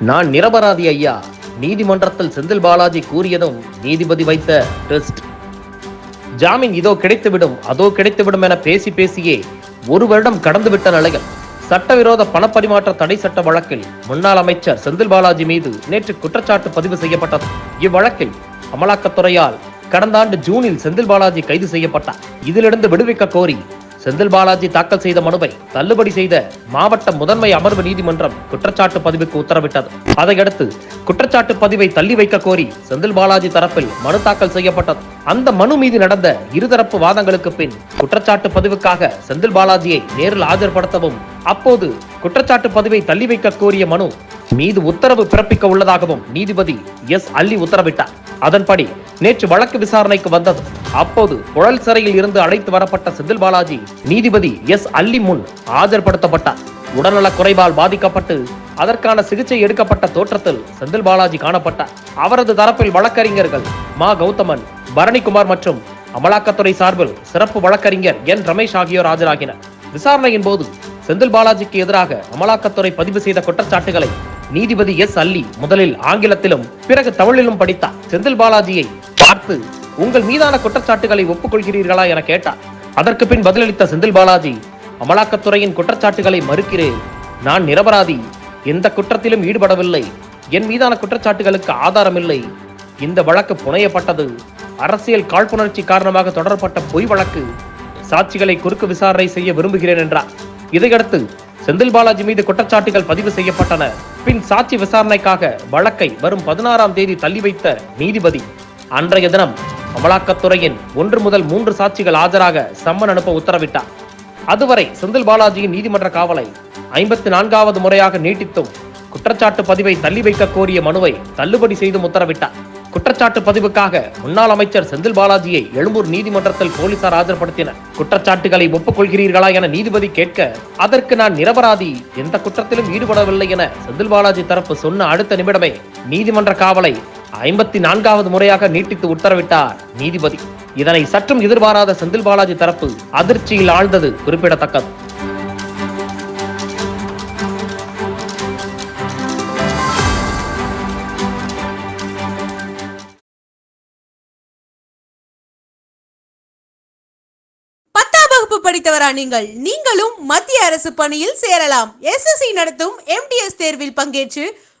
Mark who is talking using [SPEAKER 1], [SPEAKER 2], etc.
[SPEAKER 1] நான் நிரபராதி ஐயா. நீதிமன்றத்தில் செந்தில் பாலாஜி கூறியதும் நீதிபதி வைத்த டெஸ்ட். ஜாமீன் இதோ கிடைத்துவிடும் அதோ கிடைத்துவிடும் என பேசி பேசியே ஒரு வருடம் கடந்துவிட்ட நிலையில் சட்டவிரோத பணப்பரிமாற்ற தடை சட்ட வழக்கில் முன்னாள் அமைச்சர் செந்தில் பாலாஜி மீது நேற்று குற்றச்சாட்டு பதிவு செய்யப்பட்டது. இவ்வழக்கில் அமலாக்கத்துறையால் கடந்த ஆண்டு ஜூனில் செந்தில் பாலாஜி கைது செய்யப்பட்டார். இதிலிருந்து விடுவிக்க கோரி செந்தில் பாலாஜி தாக்கல் செய்த மனுவை தள்ளுபடி செய்த மாவட்ட முதன்மை அமர்வு நீதிமன்றம் குற்றச்சாட்டு பதிவுக்கு உத்தரவிட்டது. அதையடுத்து குற்றச்சாட்டு பதிவை தள்ளி வைக்க கோரி செந்தில் பாலாஜி தரப்பில் மனு தாக்கல் செய்யப்பட்டது. அந்த மனு மீது நடந்த இருதரப்பு வாதங்களுக்கு பின் குற்றச்சாட்டு பதிவுக்காக செந்தில் பாலாஜியை நேரில் ஆஜர்படுத்தவும் அப்போது குற்றச்சாட்டு பதிவை தள்ளி வைக்க கோரிய மனு மீது உத்தரவு பிறப்பிக்க உள்ளதாகவும் நீதிபதி எஸ் அள்ளி உத்தரவிட்டார். அதன்படி நேற்று வழக்கு விசாரணைக்கு வந்தது அப்போது புழல் சிறையில் இருந்து அழைத்து வரப்பட்ட செந்தில் பாலாஜி நீதிபதி எஸ் அல்லி முன் ஆஜர்படுத்தப்பட்டார். உடல்நலக் குறைவால் பாதிக்கப்பட்டு அதற்கான சிகிச்சை எடுக்கப்பட்ட தோற்றத்தில் செந்தில் பாலாஜி காணப்பட்டார். அவரது தரப்பில் வழக்கறிஞர்கள் மா. கௌதமன் பரணிக்குமார் மற்றும் அமலாக்கத்துறை சார்பில் சிறப்பு வழக்கறிஞர் என். ரமேஷ் ஆகியோர் ஆஜராகினர். விசாரணையின் போது செந்தில் பாலாஜிக்கு எதிராக அமலாக்கத்துறை பதிவு செய்த குற்றச்சாட்டுகளை நீதிபதி எஸ் அல்லி முதலில் ஆங்கிலத்திலும் பிறகு தமிழிலும் படித்தார். செந்தில் பாலாஜியை பார்த்து உங்கள் மீதான குற்றச்சாட்டுகளை ஒப்புக்கொள்கிறீர்களா என கேட்டார். அதற்கு பின் பதிலளித்த செந்தில் பாலாஜி அமலாக்கத்துறையின் குற்றச்சாட்டுகளை மறுக்கிறேன். நான் நிரபராதி எந்த குற்றத்திலும் ஈடுபடவில்லை. என் மீதான குற்றச்சாட்டுகளுக்கு ஆதாரமில்லை. இந்த வழக்கு புனையப்பட்டது. அரசியல் காழ்ப்புணர்ச்சி காரணமாக தொடரப்பட்ட பொய் வழக்கு. சாட்சிகளை குறுக்கு விசாரணை செய்ய விரும்புகிறேன் என்றார். இதையடுத்து செந்தில் பாலாஜி மீது குற்றச்சாட்டுகள் பதிவு செய்யப்பட்டன. பின் சாட்சி விசாரணைக்காக வழக்கை வரும் பதினாறாம் தேதி தள்ளி வைத்த நீதிபதி அன்றைய தினம் அமலாக்கத்துறையின் ஒன்று முதல் மூன்று சாட்சிகள் ஆஜராக சம்மன் அனுப்ப உத்தரவிட்டார். அதுவரை செந்தில் பாலாஜியின் நீதிமன்ற காவலை ஐம்பத்தி நான்காவது முறையாக நீட்டித்தும் குற்றச்சாட்டு பதிவை தள்ளி வைக்க கோரிய மனுவை தள்ளுபடி செய்தும் உத்தரவிட்டார். குற்றச்சாட்டு பதிவுக்காக முன்னாள் அமைச்சர் செந்தில் பாலாஜியை எழும்பூர் நீதிமன்றத்தில் போலீசார் ஆஜர்படுத்தினர். குற்றச்சாட்டுகளை ஒப்புக்கொள்கிறீர்களா என நீதிபதி கேட்க அதற்கு நான் நிரபராதி எந்த குற்றத்திலும் ஈடுபடவில்லை என செந்தில் பாலாஜி தரப்பு சொன்ன அடுத்த நிமிடமே நீதிமன்ற காவலை ஐம்பத்தி நான்காவது முறையாக நீட்டித்து உத்தரவிட்டார். நீதிபதி இதனை சற்றும் எதிர்பாராத செந்தில் பாலாஜி தரப்பு அதிர்ச்சியில் ஆழ்ந்தது குறிப்பிடத்தக்கது.
[SPEAKER 2] பத்தாம் வகுப்பு படித்தவரா நீங்கள்? நீங்களும் மத்திய அரசு பணியில் சேரலாம். எஸ்எஸ்சி நடத்தும் எம்டிஎஸ் தேர்வில் பங்கேற்று